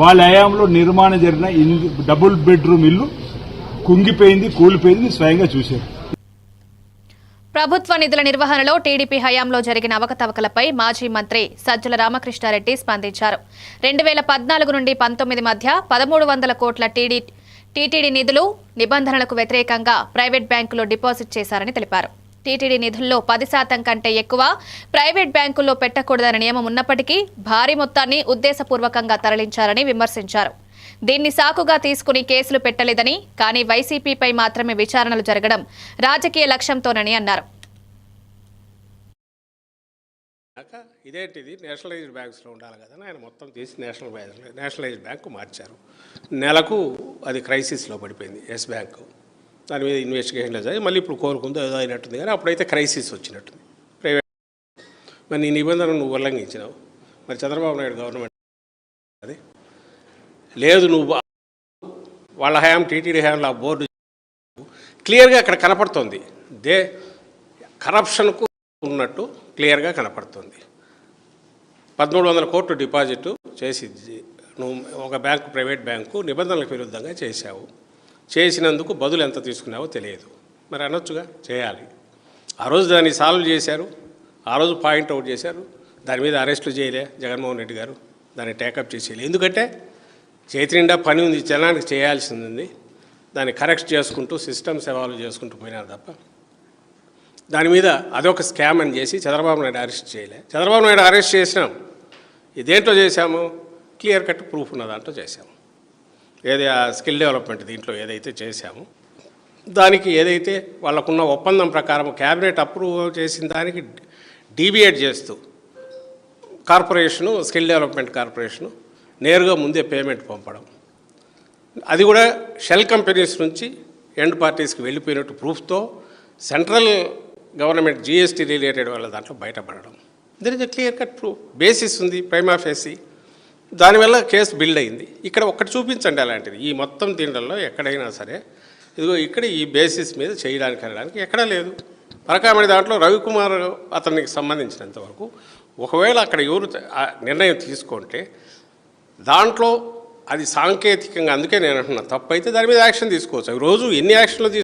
వాళ్ళ హయాంలో నిర్మాణం జరిగిన డబుల్ బెడ్రూమ్ ఇల్లు కుంగిపోయింది కూలిపోయింది స్వయంగా చూశారు. ప్రభుత్వ నిధుల నిర్వహణలో టీడీపీ హయాంలో జరిగిన అవకతవకలపై మాజీ మంత్రి సజ్జల రామకృష్ణారెడ్డి స్పందించారు. రెండు వేల పద్నాలుగు నుండి పంతొమ్మిది మధ్య పదమూడు వందల కోట్ల టీడీ టీటీడీ నిధులు నిబంధనలకు వ్యతిరేకంగా ప్రైవేట్ బ్యాంకులో డిపాజిట్ చేశారని తెలిపారు. టీటీడీ నిధుల్లో పది శాతం కంటే ఎక్కువ ప్రైవేట్ బ్యాంకుల్లో పెట్టకూడదనే నియమం ఉన్నప్పటికీ భారీ మొత్తాన్ని ఉద్దేశపూర్వకంగా తరలించారని విమర్శించారు. దీన్ని సాకుగా తీసుకుని కేసులు పెట్టలేదని కానీ వైసీపీపై మాత్రమే విచారణలు జరగడం రాజకీయ లక్ష్యంతోనని అన్నారు. ఇదేంటిది? నేషనలైజ్డ్ బ్యాంక్స్లో ఉండాలి కదా ఆయన మొత్తం తీసి నేషనల్ బ్యాంక్ నేషనలైజ్డ్ బ్యాంకు మార్చారు. నెలకు అది క్రైసిస్లో పడిపోయింది ఎస్ బ్యాంకు. దాని మీద ఇన్వెస్టిగేషన్ లేదు మళ్ళీ ఇప్పుడు కోరుకుందో ఏదో అయినట్టుంది కానీ అప్పుడైతే క్రైసిస్ వచ్చినట్టుంది. ప్రైవేట్ మరి నీ నిబంధనలు నువ్వు ఉల్లంఘించినావు. మరి చంద్రబాబు నాయుడు గవర్నమెంట్ అది. లేదు నువ్వు వాళ్ళ హయాం టీటీడీ హయాంలో ఆ బోర్డు క్లియర్గా అక్కడ కనపడుతుంది. దే కరప్షన్కు ఉన్నట్టు క్లియర్గా కనపడుతుంది. పదమూడు వందల కోట్లు డిపాజిట్ చేసి నువ్వు ఒక బ్యాంకు ప్రైవేట్ బ్యాంకు నిబంధనలకు విరుద్ధంగా చేశావు. చేసినందుకు బదులు ఎంత తీసుకున్నావో తెలియదు. మరి అనొచ్చుగా? చేయాలి. ఆ రోజు దాన్ని సాల్వ్ చేశారు. ఆ రోజు పాయింట్ అవుట్ చేశారు. దాని మీద అరెస్టులు చేయలే జగన్మోహన్ రెడ్డి గారు. దాన్ని టేకప్ చేసేయాలి. ఎందుకంటే చేతి నిండా పని ఉంది జనానికి చేయాల్సింది ఉంది. దాన్ని కరెక్ట్ చేసుకుంటూ సిస్టమ్స్ ఎవాల్వ్ చేసుకుంటూ పోయినారు తప్ప. దాని మీద అదొక స్కామ్ అని చేసి చంద్రబాబు నాయుడు అరెస్ట్ చేయలే. చంద్రబాబు నాయుడు అరెస్ట్ చేసినాం. ఇదేంటో చేశాము? క్లియర్ కట్ ప్రూఫ్ ఉన్న దాంట్లో చేశాము. ఏది ఆ స్కిల్ డెవలప్మెంట్ దీంట్లో ఏదైతే చేశామో దానికి ఏదైతే వాళ్ళకున్న ఒప్పందం ప్రకారం క్యాబినెట్ అప్రూవ్ చేసిన దానికి డీవియేట్ చేస్తూ కార్పొరేషను స్కిల్ డెవలప్మెంట్ కార్పొరేషను నేరుగా ముందే పేమెంట్ పంపడం. అది కూడా షెల్ కంపెనీస్ నుంచి ఎండ్ పార్టీస్కి వెళ్ళిపోయినట్టు ప్రూఫ్తో సెంట్రల్ గవర్నమెంట్ జిఎస్టీ రిలేటెడ్ వాళ్ళ దాంట్లో బయటపడడం. There is a clear cut proof basis ఉంది ప్రైమాఫేసీ దానివల్ల కేసు బిల్డ్ అయింది. ఇక్కడ ఒక్కటి చూపించండి అలాంటిది. ఈ మొత్తం దీంట్లో ఎక్కడైనా సరే ఇదిగో ఇక్కడ ఈ బేసిస్ మీద చేయడానికి వెళ్ళడానికి ఎక్కడా లేదు. పరకామణి దాంట్లో రవికుమార్ అతనికి సంబంధించినంత వరకు ఒకవేళ అక్కడ ఎవరు ఆ నిర్ణయం తీసుకుంటే దాంట్లో అది సాంకేతికంగా అందుకే నేను అంటున్నా తప్పైతే దాని మీద యాక్షన్ తీసుకోవచ్చు. రోజు ఎన్ని యాక్షన్లు